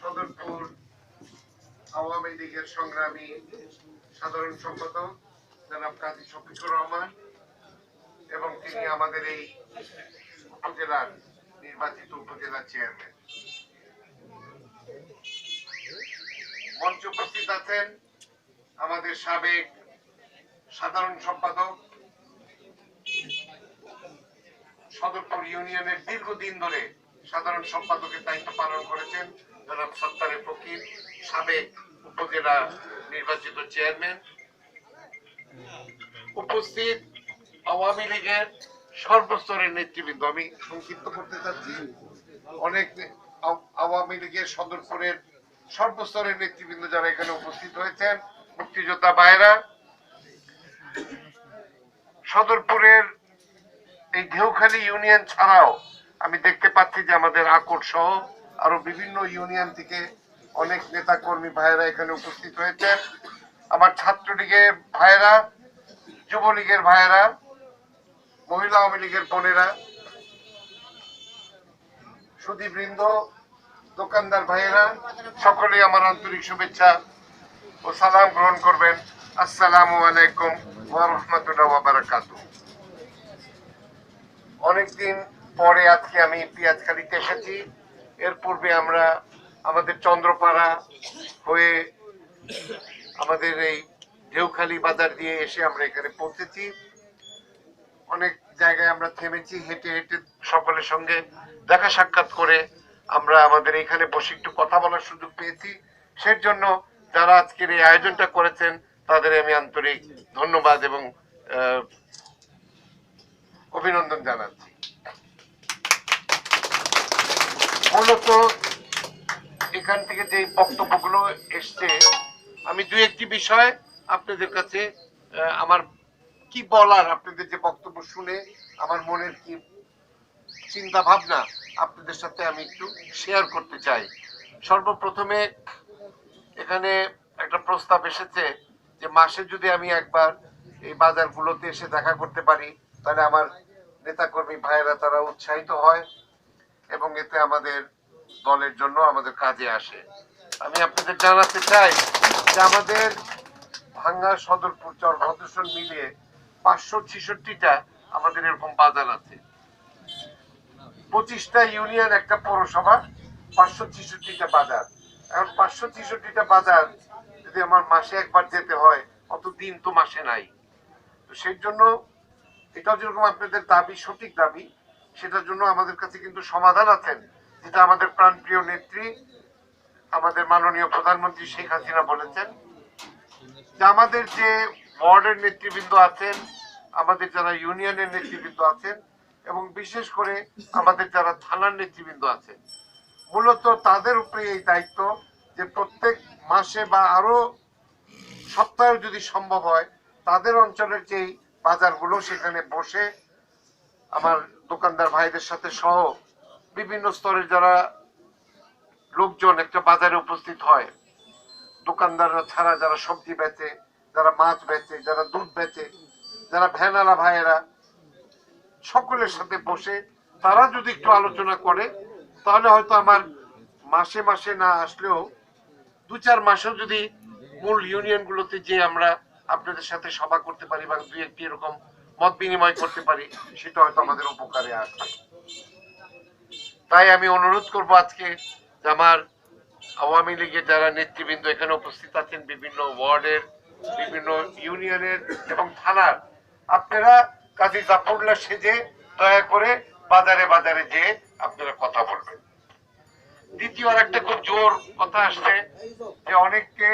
সদরপুর আওয়ামী লীগের সংগ্রামী সাধারণ সম্পাদক জনাব কাজী শফিকুর রহমান এবং তিনি আমাদের এই উপজেলার নির্বাচিত উপজেলা চেয়ারম্যান। মঞ্চে উপস্থিত আছেন আমাদের সাবেক সাধারণ সম্পাদক, সদরপুর ইউনিয়নের দীর্ঘদিন ধরে সাধারণ সম্পাদকের দায়িত্ব পালন করেছেন জনাব সত্তারে ফকির, সাবেক উপজেলা নির্বাচিত চেয়ারম্যান। উপস্থিত আওয়ামী লীগের সর্বস্তরের নেতৃবৃন্দ। আমি সংক্ষিপ্ত করতে চাচ্ছি। অনেক আওয়ামী লীগের সদরপুরের সর্বস্তরের নেতৃবৃন্দ যারা এখানে উপস্থিত হয়েছেন, মুক্তিযোদ্ধা ভাইরা সদরপুরের এই ঢেউখালী ইউনিয়ন ছাড়াও আমি দেখতে পাচ্ছি যে আমাদের আকর সহ আরও বিভিন্ন ইউনিয়ন থেকে অনেক নেতা কর্মী ভাইয়েরা এখানে উপস্থিত হয়েছেন আমার ছাত্রলীগের ভাইয়েরা, যুবলীগের ভাইয়েরা, মহিলা আওয়ামী লীগের বোনেরা সুদীবৃন্দ দোকানদার ভাইয়েরা, সকলেই আমার আন্তরিক শুভেচ্ছা ও সালাম গ্রহণ করবেন। আসসালামু আলাইকুম ওয়া বারাকাতুহু। অনেকদিন পরে আজকে আমি পিয়াজখালিতে এসেছি। এর পূর্বে আমরা আমাদের চন্দ্রপাড়া হয়ে আমাদের এই ঢেউখালি বাজার দিয়ে এসে আমরা এখানে পৌঁছেছি। অনেক জায়গায় আমরা থেমেছি, হেঁটে হেঁটে সকলের সঙ্গে দেখা সাক্ষাৎ করে আমরা আমাদের এখানে বসে একটু কথা বলার সুযোগ পেয়েছি। সেই জন্য যারা আজকের এই আয়োজনটা করেছেন, তাদের আমি আন্তরিক ধন্যবাদ এবং অভিনন্দন জানাচ্ছি। মূলত এখান থেকে যে বক্তব্যগুলো এসছে, আমি দু একটি বিষয় আপনাদের কাছে আমার কি বলার, আপনাদের যে বক্তব্য শুনে আমার মনের কি চিন্তা ভাবনা আপনাদের সাথে আমি একটু শেয়ার করতে চাই। সর্বপ্রথমে এখানে একটা প্রস্তাব এসেছে যে মাসে যদি আমি একবার এই বাজারগুলোতে এসে দেখা করতে পারি, তাহলে আমার নেতাকর্মী ভাইয়েরা তারা উৎসাহিত হয়। এবং এতে আমাদের দলের জন্য আমাদের কাজে আসে। আমি আপনাদের জানাতে চাই যে আমাদের ভাঙ্গা সদরপুর চর ভদ্রসন মিলিয়ে পাঁচশো ছেষট্টিটা আমাদের এরকম বাজার আছে। পঁচিশটা ইউনিয়ন, একটা পৌরসভা, পাঁচশো ছেষট্টিটা বাজার। এখন পাঁচশো ছেষট্টিটা বাজার যদি আমার মাসে একবার যেতে হয়, অত দিন তো মাসে নাই। তো সেই জন্য এটাও যেরকম আপনাদের দাবি, সঠিক দাবি সেটার জন্য আমাদের কাছে কিন্তু সমাধান আছেন, যেটা আমাদের প্রাণপ্রিয় নেত্রী, আমাদের মাননীয় প্রধানমন্ত্রী শেখ হাসিনা বলেছেন, যে আমাদের যে ওয়ার্ডের নেতৃবৃন্দ আছেন, আমাদের যারা ইউনিয়নের নেতৃবৃন্দ আছেন, এবং বিশেষ করে আমাদের যারা থানার নেতৃবৃন্দ আছেন, মূলত তাদের উপরে এই দায়িত্ব যে প্রত্যেক মাসে বা আরও সপ্তাহে যদি সম্ভব হয়, তাদের অঞ্চলের যেই বাজারগুলো সেখানে বসে আমার দোকানদার ভাইদের সাথে সহ বিভিন্ন স্তরের যারা লোকজন একটা বাজারে উপস্থিত হয়, দোকানদাররা ছাড়া যারা সবজি বেচে, যারা মাছ বেচে, যারা দুধ বেচে, যারা ভ্যানালা ভাইয়েরা সকলের সাথে বসে তারা যদি একটু আলোচনা করে, তাহলে হয়তো আমার মাসে মাসে না আসলেও দু চার মাসেও যদি মূল ইউনিয়নগুলোতে যে আমরা আপনাদের সাথে সভা করতে পারি বা দুই একটি এরকম মত বিনিময় করতে পারি, সেটা হয়তো আমাদের উপকারে আসবে। তাই আমি অনুরোধ করব আজকে আমার আওয়ামী লীগের যারা নেতৃবৃন্দ এখানে উপস্থিত আছেন, বিভিন্ন ওয়ার্ডের, বিভিন্ন ইউনিয়নের এবং থানার, আপনারা কাজী জাফরুল্লাহ সেজে দয়া করে বাজারে বাজারে যে আপনারা কথা বলবেন। দ্বিতীয় আর একটা খুব জোর কথা আসছে যে অনেককে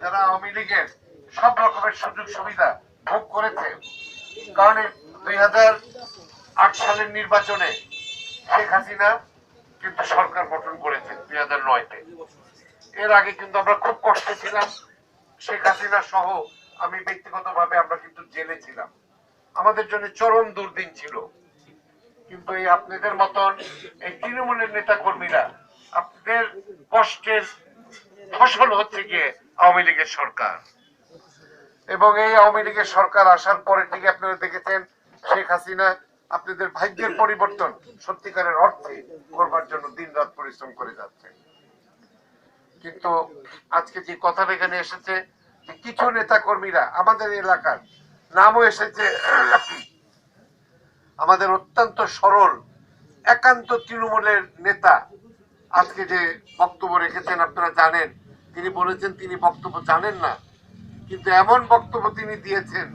যারা আওয়ামী লীগের সব রকমের সুযোগ সুবিধা ভোগ করেছে কারণ দুই হাজার আট সালের নির্বাচনে শেখ হাসিনা কিন্তু সরকার গঠন করেছেন দুই হাজার নয়তে। এর আগে কিন্তু আমরা খুব কষ্টে ছিলাম। শেখ হাসিনা সহ আমি ব্যক্তিগতভাবে আমরা কিন্তু জেলে ছিলাম। আমাদের জন্য চরম দুর্দিন ছিল। কিন্তু এই আপনাদের মতন এই তৃণমূলের নেতা কর্মীরা আপনাদের কষ্টের ফসল হচ্ছে গিয়ে আওয়ামী লীগের সরকার। এবং এই আওয়ামী লীগের সরকার আসার পরে থেকে আপনারা দেখেছেন, শেখ হাসিনা আপনাদের ভাগ্যের পরিবর্তন সত্যিকারের অর্থে করবার জন্য দিন রাত পরিশ্রম করে যাচ্ছে কিন্তু আজকে যে কথাটা এখানে এসেছে কিছু নেতা কর্মীরা আমাদের এলাকার নামও এসেছে, আমাদের অত্যন্ত সরল, একান্ত তৃণমূলের নেতা আজকে যে বক্তব্য রেখেছেন, আপনারা জানেন। তিনি বলেছেন তিনি বক্তব্য জানেন না। কিন্তু এমন বক্তব্য তিনি দিয়েছেন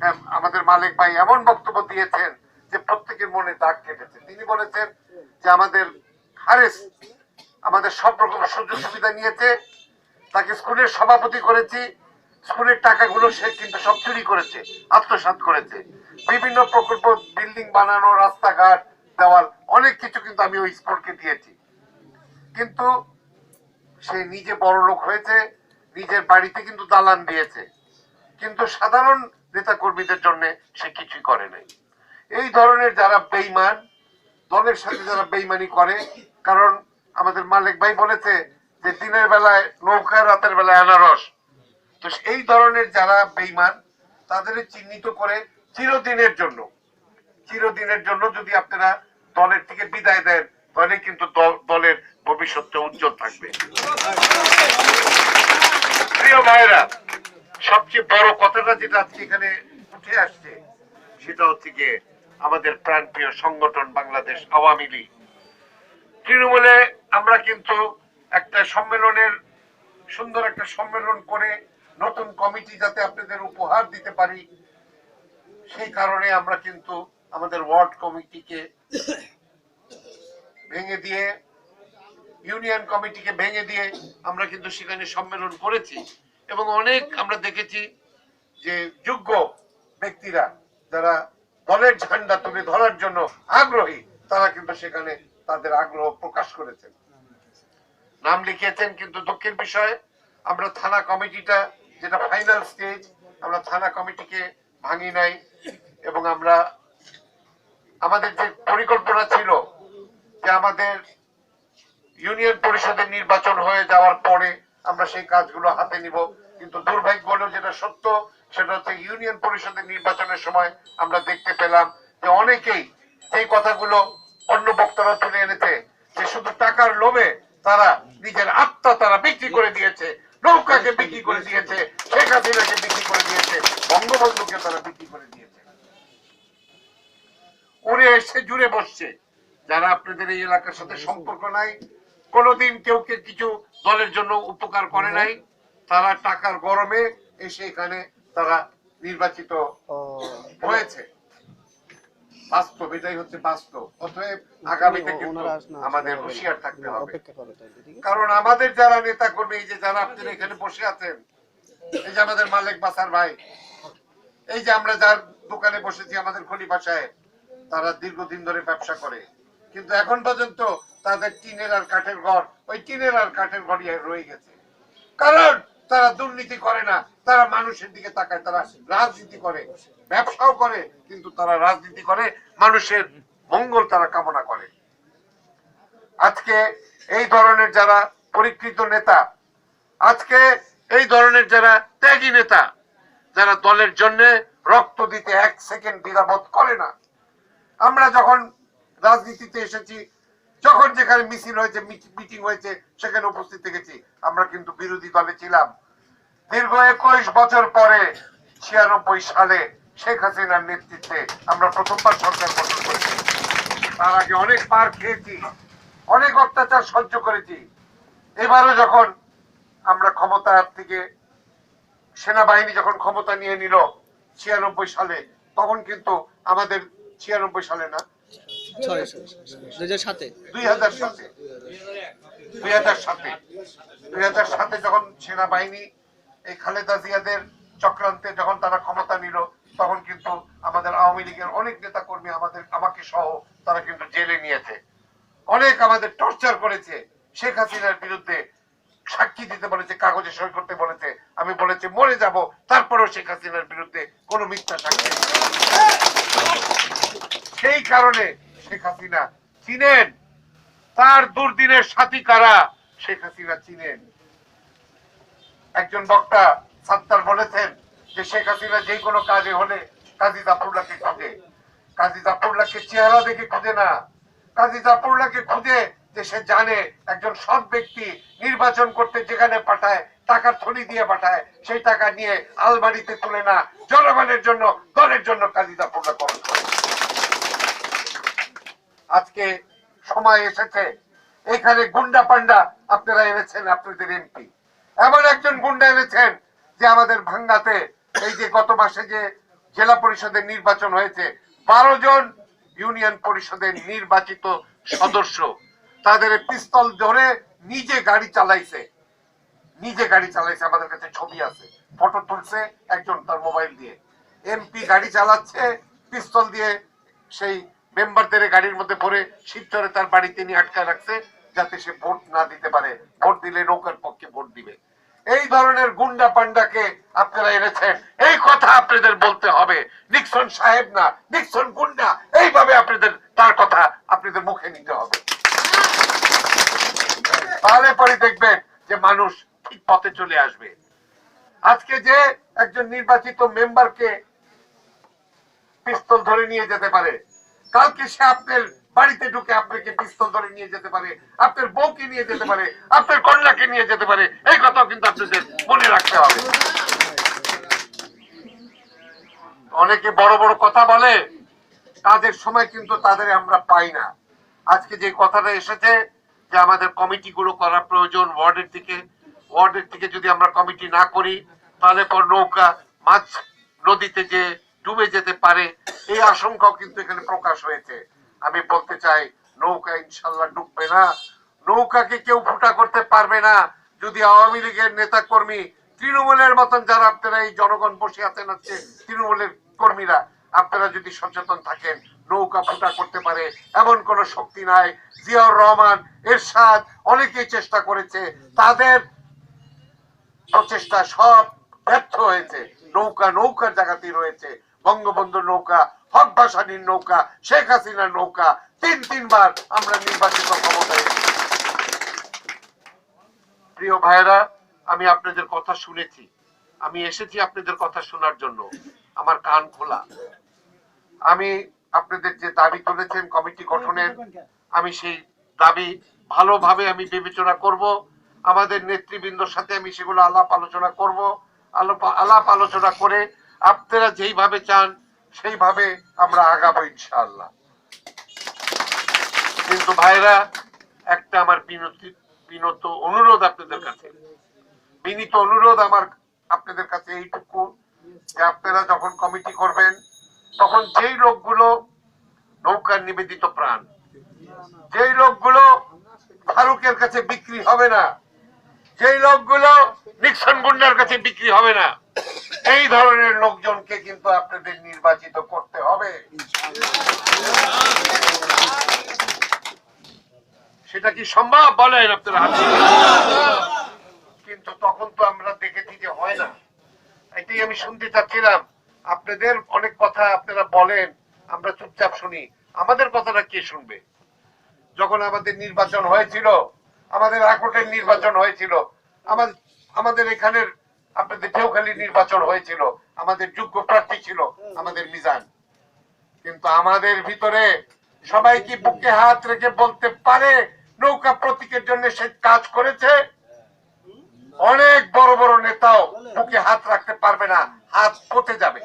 হ্যাঁ, আমাদের মালিক ভাই এমন বক্তব্য দিয়েছেন যে প্রত্যেকের মনে দাগ কেটেছে। তিনি বলেছেন যে আমাদের হারেস আমাদের সব রকম সুযোগ সুবিধা নিয়েছে তাকে স্কুলের সভাপতি করেছি স্কুলের টাকাগুলো সে কিন্তু সব চুরি করেছে আত্মসাৎ করেছে। বিভিন্ন প্রকল্প বিল্ডিং বানানো রাস্তাঘাট দেওয়াল অনেক কিছু কিন্তু আমি ওই স্কুলকে দিয়েছি। কিন্তু সে নিজে বড় লোক হয়েছে নিজের বাড়িতে কিন্তু দালান দিয়েছে। কিন্তু সাধারণ নেতা কর্মীদের জন্য সে কিছুই করে নাই। এই ধরনের যারা বেইমান দলের সাথে যারা বেইমানি করে, কারণ আমাদের মালিক ভাই বলেছে যে দিনের বেলায় নৌকা, রাতের বেলায় আনারস। তো এই ধরনের যারা বেইমান তাদের চিহ্নিত করে চিরদিনের জন্য চিরদিনের জন্য যদি আপনারা দলের থেকে বিদায় দেন, তাহলে কিন্তু দল- দলের ভবিষ্যৎটা উজ্জ্বল থাকবে। প্রিয় ভাইরা সবচেয়ে বড় কথাটা যেটা আজকে এখানে উঠে আসছে, সেটা হচ্ছে গিয়ে আমাদের প্রাণপ্রিয় সংগঠন বাংলাদেশ আওয়ামী লীগ। তৃণমূলে আমরা কিন্তু একটা সম্মেলনের, সুন্দর একটা সম্মেলন করে নতুন কমিটি যাতে আপনাদের উপহার দিতে পারি, সেই কারণে আমরা কিন্তু আমাদের ওয়ার্ড কমিটিকে ভেঙে দিয়ে ইউনিয়ন কমিটিকে ভেঙে দিয়ে আমরা কিন্তু সেখানে সম্মেলন করেছি এবং অনেক আমরা দেখেছি যে যোগ্য ব্যক্তিরা যারা দলের ঝান্ডা তুলে ধরার জন্য আগ্রহী, তারা কিন্তু সেখানে তাদের আগ্রহ প্রকাশ করেছেন। নাম লিখিয়েছেন কিন্তু দুঃখের বিষয়, আমরা থানা কমিটিটা, যেটা ফাইনাল স্টেজ আমরা থানা কমিটিকে ভাঙি নাই এবং আমরা, আমাদের যে পরিকল্পনা ছিল যে আমাদের ইউনিয়ন পরিষদের নির্বাচন হয়ে যাওয়ার পরে আমরা সেই কাজগুলো হাতে নিব। কিন্তু দুর্ভাগ্য হলো যেটা সত্য, সেটা হচ্ছে ইউনিয়ন পরিষদের নির্বাচনের সময় আমরা দেখতে পেলাম যে অনেকেই এই কথাগুলো অন্য বক্তারা তুলে এনেছে, যে শুধু টাকার লোভে তারা নিজের আত্মা তারা বিক্রি করে দিয়েছে, নৌকাকে বিক্রি করে দিয়েছে, শেখ হাসিনাকে বিক্রি করে দিয়েছে, বঙ্গবন্ধুকে তারা বিক্রি করে দিয়েছে। উড়ে এসে জুড়ে বসছে। যারা আপনাদের এই এলাকার সাথে সম্পর্ক নাই কোনোদিন কেউ কিছু দলের জন্য উপকার করে নাই। তারা টাকার গরমে এসে এখানে তারা নির্বাচিত হয়েছে। বাস্তব এটাই হচ্ছে বাস্তব। অতএব আগামীতে কিন্তু আমাদের হুঁশিয়ার থাকতে হবে। কারণ আমাদের যারা নেতা কর্মী এই যে যারা আপনারা এখানে বসে আছেন এই যে আমাদের মালিক বাসার ভাই এই যে আমরা যার দোকানে বসেছি আমাদের খলিফা সাহেব তারা দীর্ঘদিন ধরে ব্যবসা করে। কিন্তু এখন পর্যন্ত তাদের টিনের আর কাঠের ঘর, ওই টিনের আর কাঠের ঘরই রয়ে গেছে। কারণ তারা দুর্নীতি করে না, তারা মানুষের দিকে তাকায়, তারা রাজনীতি করে, ব্যবসাও করে, কিন্তু তারা রাজনীতি করে, মানুষের মঙ্গল তারা কামনা করে। আজকে এই ধরনের যারা পরীক্ষিত নেতা, আজকে এই ধরনের যারা ত্যাগী নেতা, যারা দলের জন্য রক্ত দিতে এক সেকেন্ড দ্বিধাবোধ করে না, আমরা যখন রাজনীতিতে এসেছি, যখন যেখানে মিছিল হয়েছে, মিটিং হয়েছে, সেখানে উপস্থিত থেকেছি। আমরা কিন্তু বিরোধী দলে ছিলাম। দীর্ঘ একুশ বছর পরে, ছিয়ানব্বই সালে শেখ হাসিনার নেতৃত্বে আমরা প্রথমবার সরকার গঠন করেছি। তার আগে অনেক পার খেয়েছি, অনেক অত্যাচার সহ্য করেছি। এবারও যখন আমরা ক্ষমতার থেকে সেনাবাহিনী যখন ক্ষমতা নিয়ে নিল ছিয়ানব্বই সালে, তখন কিন্তু আমাদের ছিয়ানব্বই সালে না চক্রান্তে যখন তারা ক্ষমতা নিল, তখন কিন্তু আমাদের আওয়ামী লীগের অনেক নেতা কর্মী আমাদের, আমাকে সহ তারা কিন্তু জেলে নিয়েছে। অনেক আমাদের টর্চার করেছে। শেখ হাসিনার বিরুদ্ধে সাক্ষী দিতে বলেছে, কাগজে সই করতে বলেছে। আমি বলেছি, মরে যাব, তারপরেও শেখ হাসিনার বিরুদ্ধে কোনো মিথ্যা সাক্ষী। সেই কারণে শেখ হাসিনা চিনেন? তার দুর্দিনের সাথী কারা? শেখ হাসিনা চিনেন। একজন বক্তা সাত্তার বলেছেন যে শেখ হাসিনা যে কোনো কাজে হলে কাজী জাফরুল্লাহকে খুঁজে। কাজী জাফরুল্লাহকে চেহারা দেখে খুঁজে না। কাজী জাফরুল্লাহকে খুঁজে যে সে জানে একজন সৎ ব্যক্তি নির্বাচন করতে যেখানে পাঠায়, টাকার থলি দিয়ে পাঠায়, সেই টাকা নিয়ে আলমারিতে তুলে না। জনগণের জন্য, দলের জন্য পূর্ণ খরচ করে আজকে সময় এসেছে। এখানে গুন্ডা পান্ডা আপনারা এনেছেন আপনাদের এমপি। এমন একজন গুন্ডা এনেছেন যে আমাদের ভাঙ্গাতে এই যে গত মাসে যে জেলা পরিষদের নির্বাচন হয়েছে, বারো জন ইউনিয়ন পরিষদের নির্বাচিত সদস্য, তাদের পিস্তল ধরে নিজে গাড়ি চালাইছে। নিজে গাড়ি চালাইছে, আমাদের কাছে ছবি আছে, ফটো তুলছে একজন তার মোবাইল দিয়ে। এমপি গাড়ি চালাচ্ছে, পিস্তল দিয়ে সেই মেম্বারদের গাড়ির মধ্যে ভরে শিবচরে তার বাড়িতে নিয়ে আটকায় রাখছে যাতে সে ভোট না দিতে পারে। ভোট দিলে নৌকার পক্ষে ভোট দিবে। এই ধরনের গুন্ডা পান্ডাকে আপনারা এনেছেন। এই কথা আপনাদের বলতে হবে। নিক্সন সাহেব না, নিক্সন গুন্ডা। এইভাবে আপনাদের, তার কথা আপনাদের মুখে নিতে হবে। তাহলে পরে দেখবেন যে মানুষ ঠিক পথে চলে আসবে। আজকে যে একজন নির্বাচিত মেম্বারকে পিস্তল ধরে নিয়ে যেতে পারে কালকে সে আপনার বাড়িতে ঢুকে আপনাকে পিস্তল ধরে নিয়ে যেতে পারে, আপনার বউকে নিয়ে যেতে পারে, আপনার কন্যাকে নিয়ে যেতে পারে, এই কথাও কিন্তু আপনাদের মনে রাখতে হবে। অনেকে বড় বড় কথা বলে, তাদের সময় কিন্তু তাদের আমরা পাই না। আজকে যে কথাটা এসেছে যে আমাদের কমিটি গুলো করা প্রয়োজন ওয়ার্ডের থেকে ওয়ার্ডের থেকে যদি আমরা কমিটি না করি, তাহলে পর নৌকা মাছ নদীতে যে ডুবে যেতে পারে, এই আশঙ্কাও কিন্তু এখানে প্রকাশ হয়েছে। আমি বলতে চাই, নৌকা ইনশাল্লাহ ডুববে না। নৌকাকে কেউ ফুটা করতে পারবে না। যদি আওয়ামী লীগের নেতা কর্মী তৃণমূলের মতন যারা, আপনারা এই জনগণ বসে আছেন হচ্ছে তৃণমূলের কর্মীরা, আপনারা যদি সচেতন থাকেন, নৌকা ফুটা করতে পারে, এমন কোন শক্তি নাই। জিয়াউর রহমান, এরশাদ অনেকেই চেষ্টা করেছে, তাদের প্রচেষ্টা সব ব্যর্থ হয়েছে। নৌকা নৌকার জায়গাতেই রয়েছে। বঙ্গবন্ধু নৌকা, হক ভাসানির নৌকা, শেখ হাসিনার নৌকা, তিন, তিনবার আমরা নির্বাচিত ক্ষমতায় প্রিয় ভাইয়েরা, আমি আপনাদের কথা শুনেছি। আমি এসেছি আপনাদের কথা শোনার জন্য। আমার কান খোলা। আমি আপনাদের যে দাবি তুলেছেন, কমিটি গঠনের, আমি সেই দাবি ভালোভাবে আমি বিবেচনা করব। আমাদের নেতৃবৃন্দর সাথে আমি সেগুলো আলাপ আলোচনা করব। আলাপ আলোচনা করে আপনারা যেইভাবে চান, সেইভাবে আমরা আগাবো ইনশাআল্লাহ। কিন্তু ভাইরা, একটা আমার বিনতি, বিনত অনুরোধ আপনাদের কাছে। বিনীত অনুরোধ আমার আপনাদের কাছে এইটুকু, যে আপনারা যখন কমিটি করবেন, তখন যেই লোকগুলো নৌকার নিবেদিত প্রাণ, যেই লোকগুলো ফারুকের কাছে বিক্রি হবে না যেই লোকগুলো নিক্সন গুন্ডার কাছে বিক্রি হবে না, এই ধরনের লোকজনকে কিন্তু আপনাদের নির্বাচিত করতে হবে। সেটা কি সম্ভব? বলেন আপনারা। কিন্তু তখন তো আমরা দেখেছি যে হয় না। এটাই আমি শুনতে চাচ্ছিলাম। আপনাদের অনেক কথা আপনারা বলেন, আমরা চুপচাপ শুনি। আমাদের কথাটা কে শুনবে? যখন আমাদের নির্বাচন হয়েছিল আমাদের আকটের নির্বাচন হয়েছিল। আমাদের আমাদের আপনাদের ঢেউখালি নির্বাচন হয়েছিল। আমাদের যোগ্য প্রার্থী ছিল আমাদের মিজান। কিন্তু আমাদের ভিতরে সবাই কি বুকে হাত রেখে বলতে পারে নৌকা প্রতীকের জন্য সে কাজ করেছে? অনেক বড় বড় নেতাও বুকে হাত রাখতে পারবে না, হাত পচে যাবে।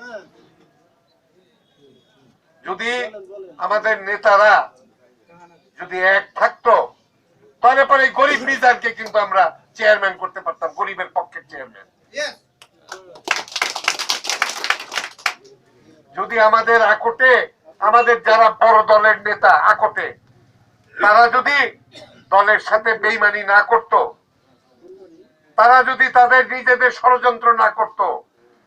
যদি আমাদের নেতারা যদি এক থাকতো তাহলে পরে গরিব মিজানকে কিন্তু আমরা চেয়ারম্যান করতে পারতাম গরিবের পক্ষের চেয়ারম্যান যদি আমাদের আকটে আমাদের যারা বড় দলের নেতা আকটে তারা যদি দলের সাথে বেইমানি না করত তারা যদি তাদের নিজেদের ষড়যন্ত্র না করত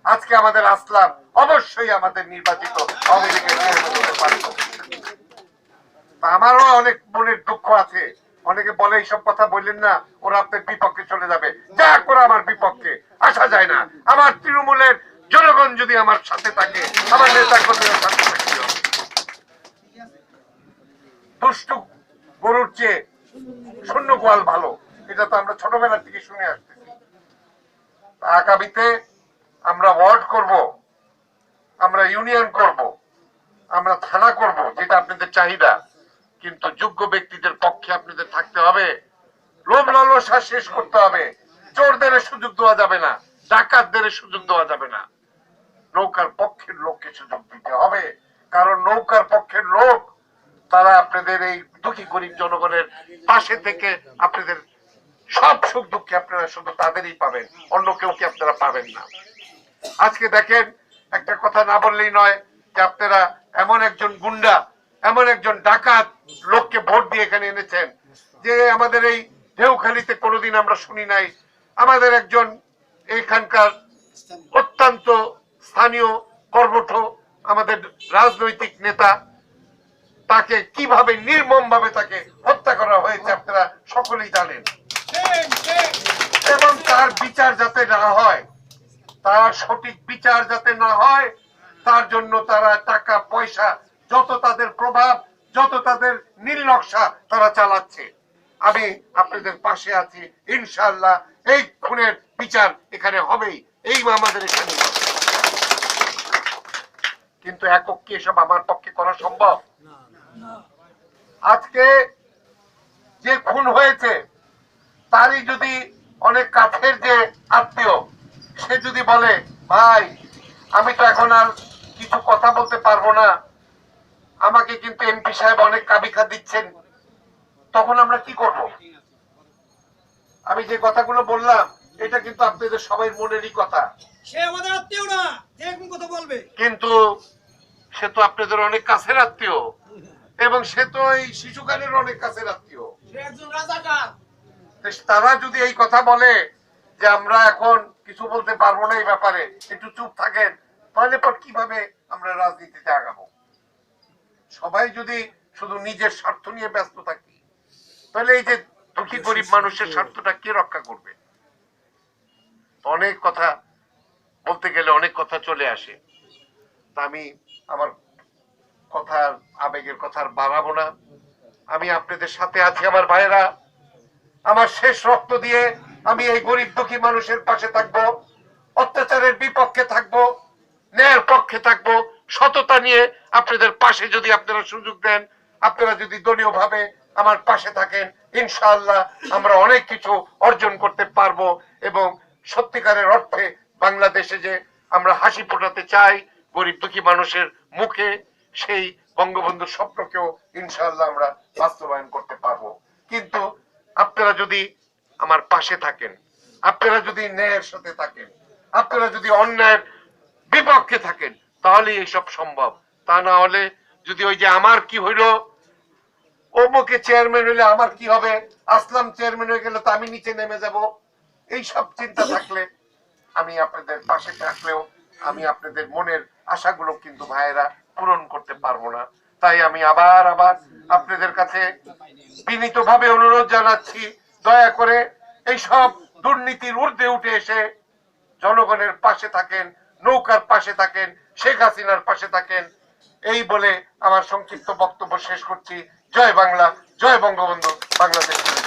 আজকে আমাদের আসলাম অবশ্যই আমাদের নির্বাচিত আওয়ামী লীগের পারত। আমারও অনেক মনের দুঃখ আছে। অনেকে বলে, এইসব কথা বললেন না, ওরা আপনার বিপক্ষে চলে যাবে। যা করে আমার বিপক্ষে, আসা যায় না। আমার তৃণমূলের জনগণ যদি আমার সাথে থাকে, আমার নেতা কর্মীরা সাথে হবে দুষ্টু গরুর চেয়ে শূন্য গোয়াল ভালো। এটা তো আমরা ছোটবেলা থেকে শুনে আসতেছি। আগামীতে আমরা ওয়ার্ড করব, আমরা ইউনিয়ন করব, আমরা থানা করব, যেটা আপনাদের চাহিদা। কিন্তু যোগ্য ব্যক্তিদের পক্ষে আপনাদের থাকতে হবে। লোভ লালসা শেষ করতে হবে। চোরদের সুযোগ দেওয়া যাবে না, ডাকাতদের সুযোগ দেওয়া যাবে না। নৌকার পক্ষের লোককে সুযোগ দিতে হবে। কারণ নৌকার পক্ষের লোক, তারা আপনাদের এই দুঃখী গরিব জনগণের পাশে থেকে আপনাদের সব সুখ দুঃখে আপনারা শুধু তাদেরই পাবেন, অন্য কেউ কি আপনারা পাবেন না। আজকে দেখেন, একটা কথা না বললেই নয় যে আপনারা এমন একজন গুন্ডা এমন একজন ডাকাত লোককে ভোট দিয়ে এখানে এনেছেন, যে আমাদের এই ঢেউখালিতে কোনোদিন আমরা শুনি নাই। আমাদের একজন এখানকার অত্যন্ত স্থানীয় কর্মঠ আমাদের রাজনৈতিক নেতা, তাকে কীভাবে নির্মম ভাবে তাকে হত্যা করা হয়েছে আপনারা সকলেই জানেন। এবং তার বিচার যাতে না হয়, তার সঠিক বিচার যাতে না হয়, তার জন্য তারা টাকা পয়সা যত তাদের প্রভাব, যত তাদের নীল নকশা তারা চালাচ্ছে। আমি আপনাদের পাশে আছি ইনশাল্লাহ এই খুনের বিচার এখানে হবেই, এই আমাদের এখানে। কিন্তু একক কি এসব আমার পক্ষে করা সম্ভব? আজকে যে খুন হয়েছে, তারই যদি অনেক কাছের যে আত্মীয়, সে যদি বলে, ভাই, আমি তো এখন আর কিছু কথা বলতে পারব না। আমাকে কিন্তু এমপি সাহেব অনেক কাবিখা দিচ্ছেন। তখন আমরা কি করব? আমি যে কথাগুলো বললাম এটা কিন্তু আপনাদের সবাই মনেরই কথা। সে আমাদের আত্মীয় না এরকম কথা বলবে। কিন্তু সে তো আপনাদের অনেক কাছের আত্মীয় এবং সে তো এই শিশুকালের অনেক কাছের আত্মীয়। তারা যদি এই কথা বলে যে আমরা এখন কিছু বলতে পারব না এই ব্যাপারে একটু চুপ থাকেন তাহলে পর কীভাবে আমরা রাজনীতিতে আগাবো? সবাই যদি শুধু নিজের স্বার্থ নিয়ে ব্যস্ত থাকি তাহলে এই যে দুঃখী গরিব মানুষের স্বার্থটা কে রক্ষা করবে? অনেক কথা বলতে গেলে অনেক কথা চলে আসে। তা আমি আমার কথার আবেগের কথা আর বাড়াবো না। আমি আপনাদের সাথে আছি আমার ভাইয়েরা। আমার শেষ রক্ত দিয়ে আমি এই গরিব দুঃখী মানুষের পাশে থাকব অত্যাচারের বিপক্ষে থাকব ন্যায়ের পক্ষে থাকব। সততা নিয়ে আপনাদের পাশে যদি আপনারা সুযোগ দেন, আপনারা যদি দলীয় ভাবে আমার পাশে থাকেন, ইনশাআল্লাহ আমরা অনেক কিছু অর্জন করতে পারব এবং সত্যিকারের অর্থে বাংলাদেশে যে আমরা হাসি ফোটাতে চাই, গরিব দুঃখী মানুষের মুখে, সেই বঙ্গবন্ধুর স্বপ্নকেও ইনশাআল্লাহ আমরা বাস্তবায়ন করতে পারব। কিন্তু আপনারা যদি আমার পাশে থাকেন, আপনারা যদি ন্যায়ের সাথে থাকেন, আপনারা যদি অন্যায়ের বিপক্ষে থাকেন তাহলে এইসব সম্ভব। তা না হলে যদি ওই যে আমার কি হইল? অমুকে চেয়ারম্যান হইলে আমার কি হবে? আসলাম চেয়ারম্যান হয়ে গেলে তো আমি নিচে নেমে যাব। এই সব চিন্তা থাকলে আমি আপনাদের পাশে থাকলেও আমি আপনাদের মনের আশাগুলো কিন্তু ভাইয়েরা পূরণ করতে পারব না। তাই আমি আবার আবার আপনাদের কাছে বিনীতভাবে অনুরোধ জানাচ্ছি, দয়া করে এই সব দুর্নীতির ঊর্ধ্বে উঠে এসে জনগণের পাশে থাকেন, নৌকার পাশে থাকেন শেখ হাসিনার পাশে থাকেন। এই বলে আমার সংক্ষিপ্ত বক্তব্য শেষ করছি। জয় বাংলা, জয় বঙ্গবন্ধু, বাংলাদেশ।